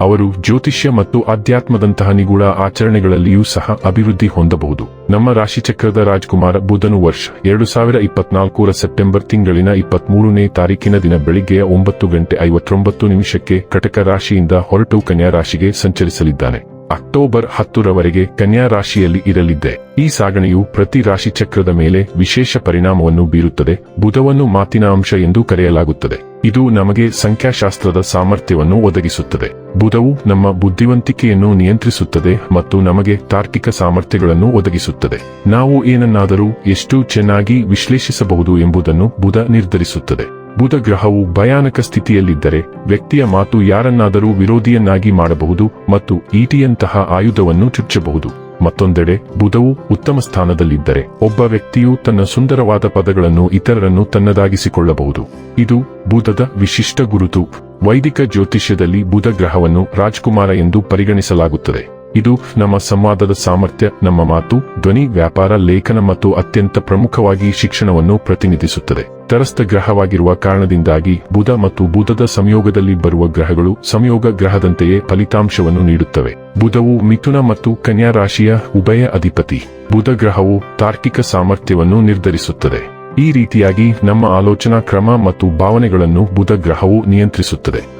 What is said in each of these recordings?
ಅವರು ಜ್ಯೋತಿಷ್ಯ ಮತ್ತು ಆಧ್ಯಾತ್ಮದಂತಹ ನಿಗೂಢ ಆಚರಣೆಗಳಲ್ಲಿಯೂ ಸಹ ಅಭಿವೃದ್ಧಿ ಹೊಂದಬಹುದು. ನಮ್ಮ ರಾಶಿಚಕ್ರದ ರಾಜ್ಕುಮಾರ ಬುಧನು ವರ್ಷ ಎರಡು ಸಾವಿರ ಇಪ್ಪತ್ನಾಲ್ಕರ ಸೆಪ್ಟೆಂಬರ್ ತಿಂಗಳಿನ ಇಪ್ಪತ್ಮೂರನೇ ತಾರೀಕಿನ ದಿನ ಬೆಳಿಗ್ಗೆಯ ಒಂಬತ್ತು ಗಂಟೆ ಐವತ್ತೊಂಬತ್ತು ನಿಮಿಷಕ್ಕೆ ಕಟಕ ರಾಶಿಯಿಂದ ಹೊರಟು ಕನ್ಯಾ ರಾಶಿಗೆ ಸಂಚರಿಸಲಿದ್ದಾನೆ. ಅಕ್ಟೋಬರ್ ಹತ್ತರವರೆಗೆ ಕನ್ಯಾ ರಾಶಿಯಲ್ಲಿ ಇರಲಿದ್ದೆ. ಈ ಸಾಗಣೆಯು ಪ್ರತಿ ರಾಶಿಚಕ್ರದ ಮೇಲೆ ವಿಶೇಷ ಪರಿಣಾಮವನ್ನು ಬೀರುತ್ತದೆ. ಬುಧವನ್ನು ಮಾತಿನ ಅಂಶ ಎಂದು ಕರೆಯಲಾಗುತ್ತದೆ. ಇದು ನಮಗೆ ಸಂಖ್ಯಾಶಾಸ್ತ್ರದ ಸಾಮರ್ಥ್ಯವನ್ನು ಒದಗಿಸುತ್ತದೆ. ಬುಧವು ನಮ್ಮ ಬುದ್ಧಿವಂತಿಕೆಯನ್ನು ನಿಯಂತ್ರಿಸುತ್ತದೆ ಮತ್ತು ನಮಗೆ ತಾರ್ಕಿಕ ಸಾಮರ್ಥ್ಯಗಳನ್ನು ಒದಗಿಸುತ್ತದೆ. ನಾವು ಏನನ್ನಾದರೂ ಎಷ್ಟು ಚೆನ್ನಾಗಿ ವಿಶ್ಲೇಷಿಸಬಹುದು ಎಂಬುದನ್ನು ಬುಧ ನಿರ್ಧರಿಸುತ್ತದೆ. ಬುಧ ಗ್ರಹವು ಭಯಾನಕ ಸ್ಥಿತಿಯಲ್ಲಿದ್ದರೆ ವ್ಯಕ್ತಿಯ ಮಾತು ಯಾರನ್ನಾದರೂ ವಿರೋಧಿಯನ್ನಾಗಿ ಮಾಡಬಹುದು ಮತ್ತು ಈಟಿಯಂತಹ ಆಯುಧವನ್ನು ಚುಚ್ಚಬಹುದು. ಮತ್ತೊಂದೆಡೆ, ಬುಧವು ಉತ್ತಮ ಸ್ಥಾನದಲ್ಲಿದ್ದರೆ, ಒಬ್ಬ ವ್ಯಕ್ತಿಯು ತನ್ನ ಸುಂದರವಾದ ಪದಗಳನ್ನು ಇತರರನ್ನು ತನ್ನದಾಗಿಸಿಕೊಳ್ಳಬಹುದು. ಇದು ಬುಧದ ವಿಶಿಷ್ಟ ಗುರುತು. ವೈದಿಕ ಜ್ಯೋತಿಷ್ಯದಲ್ಲಿ ಬುಧ ಗ್ರಹವನ್ನು ರಾಜ್ಕುಮಾರ ಎಂದು ಪರಿಗಣಿಸಲಾಗುತ್ತದೆ. ಇದು ನಮ್ಮ ಸಂವಾದದ ಸಾಮರ್ಥ್ಯ, ನಮ್ಮ ಮಾತು, ಧ್ವನಿ, ವ್ಯಾಪಾರ, ಲೇಖನ ಮತ್ತು ಅತ್ಯಂತ ಪ್ರಮುಖವಾಗಿ ಶಿಕ್ಷಣವನ್ನು ಪ್ರತಿನಿಧಿಸುತ್ತದೆ. ತರಸ್ಥ ಗ್ರಹವಾಗಿರುವ ಕಾರಣದಿಂದಾಗಿ ಬುಧ ಮತ್ತು ಬುಧದ ಸಂಯೋಗದಲ್ಲಿ ಬರುವ ಗ್ರಹಗಳು ಸಂಯೋಗ ಗ್ರಹದಂತೆಯೇ ಫಲಿತಾಂಶವನ್ನು ನೀಡುತ್ತವೆ. ಬುಧವು ಮಿಥುನ ಮತ್ತು ಕನ್ಯಾ ರಾಶಿಯ ಉಭಯ ಅಧಿಪತಿ. ಬುಧ ಗ್ರಹವು ತಾರ್ಕಿಕ ಸಾಮರ್ಥ್ಯವನ್ನು ನಿರ್ಧರಿಸುತ್ತದೆ. ಈ ರೀತಿಯಾಗಿ ನಮ್ಮ ಆಲೋಚನಾ ಕ್ರಮ ಮತ್ತು ಭಾವನೆಗಳನ್ನು ಬುಧ ಗ್ರಹವು ನಿಯಂತ್ರಿಸುತ್ತದೆ.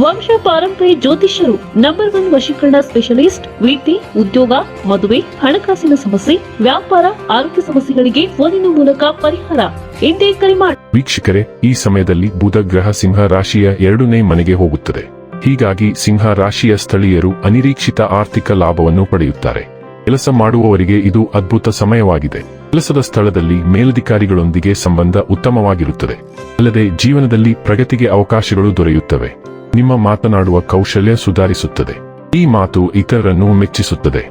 ವಂಶ ಪಾರಂಪರ್ಯ ಜ್ಯೋತಿಷ್ಯರು ನಂಬರ್ ಒನ್ ವಶೀಕರಣ ಸ್ಪೆಷಲಿಸ್ಟ್ ವಿದ್ಯೆ ಉದ್ಯೋಗ, ಮದುವೆ, ಹಣಕಾಸಿನ ಸಮಸ್ಯೆ, ವ್ಯಾಪಾರ, ಆರೋಗ್ಯ ಸಮಸ್ಯೆಗಳಿಗೆ ಫೋನಿನ ಮೂಲಕ ಪರಿಹಾರ. ಎಂದೇ ಕರೆ ಮಾಡಿ ವೀಕ್ಷಕರೇ, ಈ ಸಮಯದಲ್ಲಿ ಬುಧ, ಗ್ರಹ, ಸಿಂಹ ರಾಶಿಯ ಎರಡನೇ ಮನೆಗೆ ಹೋಗುತ್ತದೆ. ಹೀಗಾಗಿ ಸಿಂಹ ರಾಶಿಯ ಸ್ಥಳೀಯರು ಅನಿರೀಕ್ಷಿತ ಆರ್ಥಿಕ ಲಾಭವನ್ನು ಪಡೆಯುತ್ತಾರೆ. ಕೆಲಸ ಮಾಡುವವರಿಗೆ ಇದು ಅದ್ಭುತ ಸಮಯವಾಗಿದೆ. ಕೆಲಸದ ಸ್ಥಳದಲ್ಲಿ ಮೇಲಧಿಕಾರಿಗಳೊಂದಿಗೆ ಸಂಬಂಧ ಉತ್ತಮವಾಗಿರುತ್ತದೆ. ಅಲ್ಲದೆ ಜೀವನದಲ್ಲಿ ಪ್ರಗತಿಗೆ ಅವಕಾಶಗಳು ದೊರೆಯುತ್ತವೆ. ನಿಮ್ಮ ಮಾತನಾಡುವ ಕೌಶಲ್ಯ ಸುಧಾರಿಸುತ್ತದೆ. ಈ ಮಾತು ಇತರರನ್ನು ಮೆಚ್ಚಿಸುತ್ತದೆ.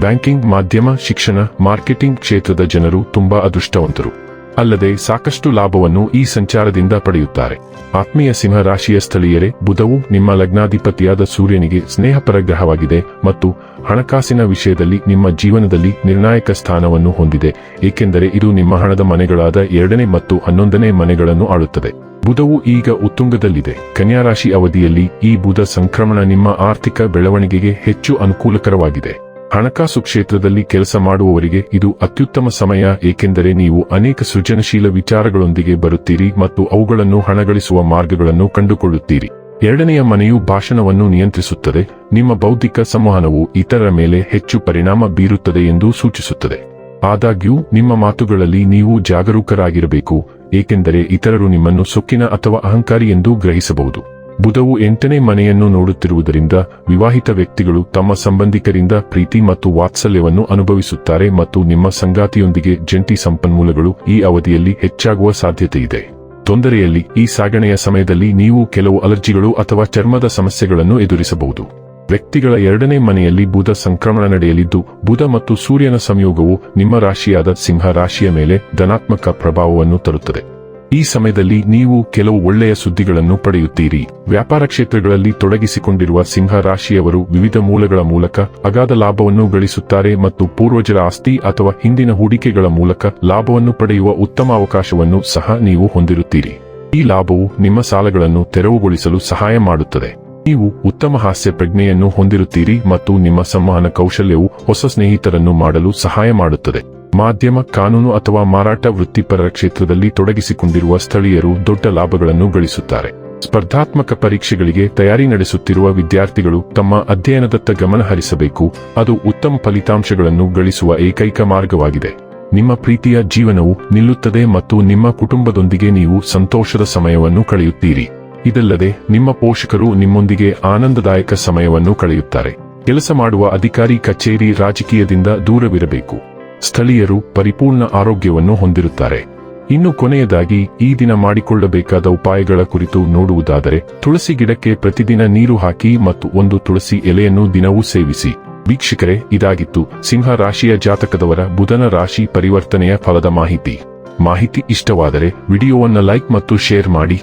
ಬ್ಯಾಂಕಿಂಗ್ ಮಾಧ್ಯಮ, ಶಿಕ್ಷಣ, ಮಾರ್ಕೆಟಿಂಗ್ ಕ್ಷೇತ್ರದ ಜನರು ತುಂಬಾ ಅದೃಷ್ಟವಂತರು. ಅಲ್ಲದೆ ಸಾಕಷ್ಟು ಲಾಭವನ್ನು ಈ ಸಂಚಾರದಿಂದ ಪಡೆಯುತ್ತಾರೆ. ಆತ್ಮೀಯ ಸಿಂಹ ರಾಶಿಯ ಸ್ಥಳೀಯರೇ, ಬುಧವು ನಿಮ್ಮ ಲಗ್ನಾಧಿಪತಿಯಾದ ಸೂರ್ಯನಿಗೆ ಸ್ನೇಹಪರ ಗ್ರಹವಾಗಿದೆ ಮತ್ತು ಹಣಕಾಸಿನ ವಿಷಯದಲ್ಲಿ ನಿಮ್ಮ ಜೀವನದಲ್ಲಿ ನಿರ್ಣಾಯಕ ಸ್ಥಾನವನ್ನು ಹೊಂದಿದೆ, ಏಕೆಂದರೆ ಇದು ನಿಮ್ಮ ಹಣದ ಮನೆಗಳಾದ ಎರಡನೇ ಮತ್ತು ಹನ್ನೊಂದನೇ ಮನೆಗಳನ್ನು ಆಳುತ್ತದೆ. ಬುಧವು ಈಗ ಉತ್ತುಂಗದಲ್ಲಿದೆ. ಕನ್ಯಾ ರಾಶಿ ಅವಧಿಯಲ್ಲಿ ಈ ಬುಧ ಸಂಕ್ರಮಣ ನಿಮ್ಮ ಆರ್ಥಿಕ ಬೆಳವಣಿಗೆಗೆ ಹೆಚ್ಚು ಅನುಕೂಲಕರವಾಗಿದೆ. ಹಣಕಾಸು ಕ್ಷೇತ್ರದಲ್ಲಿ ಕೆಲಸ ಮಾಡುವವರಿಗೆ ಇದು ಅತ್ಯುತ್ತಮ ಸಮಯ, ಏಕೆಂದರೆ ನೀವು ಅನೇಕ ಸೃಜನಶೀಲ ವಿಚಾರಗಳೊಂದಿಗೆ ಬರುತ್ತೀರಿ ಮತ್ತು ಅವುಗಳನ್ನು ಹಣಗಳಿಸುವ ಮಾರ್ಗಗಳನ್ನು ಕಂಡುಕೊಳ್ಳುತ್ತೀರಿ. ಎರಡನೆಯ ಮನೆಯು ಭಾಷಣವನ್ನು ನಿಯಂತ್ರಿಸುತ್ತದೆ. ನಿಮ್ಮ ಬೌದ್ಧಿಕ ಸಂವಹನವು ಇತರರ ಮೇಲೆ ಹೆಚ್ಚು ಪರಿಣಾಮ ಬೀರುತ್ತದೆ ಎಂದು ಸೂಚಿಸುತ್ತದೆ. ಆದಾಗ್ಯೂ, ನಿಮ್ಮ ಮಾತುಗಳಲ್ಲಿ ನೀವು ಜಾಗರೂಕರಾಗಿರಬೇಕು, ಏಕೆಂದರೆ ಇತರರು ನಿಮ್ಮನ್ನು ಸೊಕ್ಕಿನ ಅಥವಾ ಅಹಂಕಾರಿ ಎಂದು ಗ್ರಹಿಸಬಹುದು. ಬುಧವು ಎಂಟನೇ ಮನೆಯನ್ನು ನೋಡುತ್ತಿರುವುದರಿಂದ, ವಿವಾಹಿತ ವ್ಯಕ್ತಿಗಳು ತಮ್ಮ ಸಂಬಂಧಿಕರಿಂದ ಪ್ರೀತಿ ಮತ್ತು ವಾತ್ಸಲ್ಯವನ್ನು ಅನುಭವಿಸುತ್ತಾರೆ ಮತ್ತು ನಿಮ್ಮ ಸಂಗಾತಿಯೊಂದಿಗೆ ಜಂಟಿ ಸಂಪನ್ಮೂಲಗಳು ಈ ಅವಧಿಯಲ್ಲಿ ಹೆಚ್ಚಾಗುವ ಸಾಧ್ಯತೆಯಿದೆ. ತೊಂದರೆಯಲ್ಲಿ, ಈ ಸಾಗಣೆಯ ಸಮಯದಲ್ಲಿ ನೀವು ಕೆಲವು ಅಲರ್ಜಿಗಳು ಅಥವಾ ಚರ್ಮದ ಸಮಸ್ಯೆಗಳನ್ನು ಎದುರಿಸಬಹುದು. ವ್ಯಕ್ತಿಗಳ ಎರಡನೇ ಮನೆಯಲ್ಲಿ ಬುಧ ಸಂಕ್ರಮಣ ನಡೆಯಲಿದ್ದು, ಬುಧ ಮತ್ತು ಸೂರ್ಯನ ಸಂಯೋಗವು ನಿಮ್ಮ ರಾಶಿಯಾದ ಸಿಂಹ ರಾಶಿಯ ಮೇಲೆ ಧನಾತ್ಮಕ ಪ್ರಭಾವವನ್ನು ತರುತ್ತದೆ. ಈ ಸಮಯದಲ್ಲಿ ನೀವು ಕೆಲವು ಒಳ್ಳೆಯ ಸುದ್ದಿಗಳನ್ನು ಪಡೆಯುತ್ತೀರಿ. ವ್ಯಾಪಾರ ಕ್ಷೇತ್ರಗಳಲ್ಲಿ ತೊಡಗಿಸಿಕೊಂಡಿರುವ ಸಿಂಹ ರಾಶಿಯವರು ವಿವಿಧ ಮೂಲಗಳ ಮೂಲಕ ಅಗಾಧ ಲಾಭವನ್ನು ಗಳಿಸುತ್ತಾರೆ ಮತ್ತು ಪೂರ್ವಜರ ಆಸ್ತಿ ಅಥವಾ ಹಿಂದಿನ ಹೂಡಿಕೆಗಳ ಮೂಲಕ ಲಾಭವನ್ನು ಪಡೆಯುವ ಉತ್ತಮ ಅವಕಾಶವನ್ನು ಸಹ ನೀವು ಹೊಂದಿರುತ್ತೀರಿ. ಈ ಲಾಭವು ನಿಮ್ಮ ಸಾಲಗಳನ್ನು ತೆರವುಗೊಳಿಸಲು ಸಹಾಯ ಮಾಡುತ್ತದೆ. ನೀವು ಉತ್ತಮ ಹಾಸ್ಯ ಪ್ರಜ್ಞೆಯನ್ನು ಹೊಂದಿರುತ್ತೀರಿ ಮತ್ತು ನಿಮ್ಮ ಸಂವಹನ ಕೌಶಲ್ಯವು ಹೊಸ ಸ್ನೇಹಿತರನ್ನು ಮಾಡಲು ಸಹಾಯ ಮಾಡುತ್ತದೆ. ಮಾಧ್ಯಮ, ಕಾನೂನು ಅಥವಾ ಮಾರಾಟ ವೃತ್ತಿಪರರ ಕ್ಷೇತ್ರದಲ್ಲಿ ತೊಡಗಿಸಿಕೊಂಡಿರುವ ಸ್ಥಳೀಯರು ದೊಡ್ಡ ಲಾಭಗಳನ್ನು ಗಳಿಸುತ್ತಾರೆ. ಸ್ಪರ್ಧಾತ್ಮಕ ಪರೀಕ್ಷೆಗಳಿಗೆ ತಯಾರಿ ನಡೆಸುತ್ತಿರುವ ವಿದ್ಯಾರ್ಥಿಗಳು ತಮ್ಮ ಅಧ್ಯಯನದತ್ತ ಗಮನ ಹರಿಸಬೇಕು. ಅದು ಉತ್ತಮ ಫಲಿತಾಂಶಗಳನ್ನು ಗಳಿಸುವ ಏಕೈಕ ಮಾರ್ಗವಾಗಿದೆ. ನಿಮ್ಮ ಪ್ರೀತಿಯ ಜೀವನವು ನಿಲ್ಲುತ್ತದೆ ಮತ್ತು ನಿಮ್ಮ ಕುಟುಂಬದೊಂದಿಗೆ ನೀವು ಸಂತೋಷದ ಸಮಯವನ್ನು ಕಳೆಯುತ್ತೀರಿ. ಇದಲ್ಲದೆ ನಿಮ್ಮ ಪೋಷಕರು ನಿಮ್ಮೊಂದಿಗೆ ಆನಂದದಾಯಕ ಸಮಯವನ್ನು ಕಳೆಯುತ್ತಾರೆ. ಕೆಲಸ ಮಾಡುವ ಅಧಿಕಾರಿ ಕಚೇರಿ ರಾಜಕೀಯದಿಂದ ದೂರವಿರಬೇಕು. ಸ್ಥಳೀಯರು ಪರಿಪೂರ್ಣ ಆರೋಗ್ಯವನ್ನು ಹೊಂದಿರುತ್ತಾರೆ. ಇನ್ನು ಕೊನೆಯದಾಗಿ, ಈ ದಿನ ಮಾಡಿಕೊಳ್ಳಬೇಕಾದ ಉಪಾಯಗಳ ಕುರಿತು ನೋಡುವುದಾದರೆ, ತುಳಸಿ ಗಿಡಕ್ಕೆ ಪ್ರತಿದಿನ ನೀರು ಹಾಕಿ ಮತ್ತು ಒಂದು ತುಳಸಿ ಎಲೆಯನ್ನು ದಿನವೂ ಸೇವಿಸಿ. ವೀಕ್ಷಕರೇ, ಇದಾಗಿತ್ತು ಸಿಂಹ ರಾಶಿಯ ಜಾತಕದವರ ಬುಧನ ರಾಶಿ ಪರಿವರ್ತನೆಯ ಫಲದ ಮಾಹಿತಿ. ಮಾಹಿತಿ ಇಷ್ಟವಾದರೆ, ವಿಡಿಯೋವನ್ನು ಲೈಕ್ ಮತ್ತು ಶೇರ್ ಮಾಡಿ.